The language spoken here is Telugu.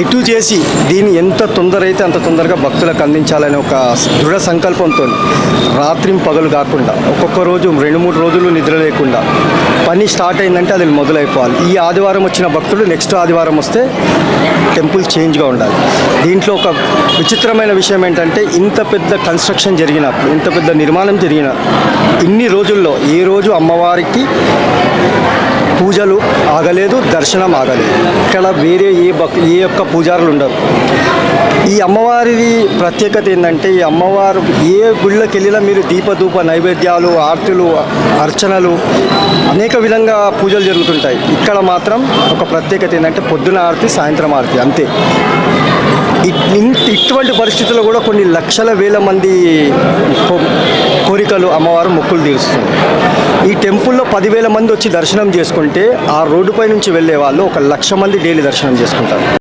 ఎటు చేసి దీన్ని ఎంత తొందర అయితే అంత తొందరగా భక్తులకు అందించాలనే ఒక దృఢ సంకల్పంతో రాత్రి పగలు కాకుండా ఒక్కొక్క రోజు రెండు మూడు రోజులు నిద్ర లేకుండా పని స్టార్ట్ అయిందంటే అది మొదలైపోవాలి. ఈ ఆదివారం వచ్చిన భక్తులు నెక్స్ట్ ఆదివారం వస్తే టెంపుల్ చేంజ్గా ఉండాలి. దీంట్లో ఒక విచిత్రమైన విషయం ఏంటంటే ఇంత పెద్ద కన్స్ట్రక్షన్ జరిగినప్పుడు ఇంత పెద్ద నిర్మాణం జరిగిన ఇన్ని రోజుల్లో ఏ రోజు అమ్మవారికి పూజలు ఆగలేదు దర్శనం ఆగలేదు. ఇక్కడ వేరే ఏ భక్ ఏ యొక్క పూజారులు ఉండరు. ఈ అమ్మవారిది ప్రత్యేకత ఏంటంటే ఈ అమ్మవారు ఏ గుళ్ళకి వెళ్ళినా మీరు దీపధూప నైవేద్యాలు ఆర్తులు అర్చనలు అనేక విధంగా పూజలు జరుగుతుంటాయి. ఇక్కడ మాత్రం ఒక ప్రత్యేకత ఏంటంటే పొద్దున ఆరతి సాయంత్రం ఆరతి అంతే. ఇటువంటి పరిస్థితుల్లో కూడా కొన్ని లక్షల వేల మంది కోరికలు అమ్మవారు మొక్కులు తీరుస్తుంది. ఈ టెంపుల్లో పదివేల మంది వచ్చి దర్శనం చేసుకుంటే ఆ రోడ్డుపై నుంచి వెళ్ళే వాళ్ళు ఒక లక్ష మంది డైలీ దర్శనం చేసుకుంటారు.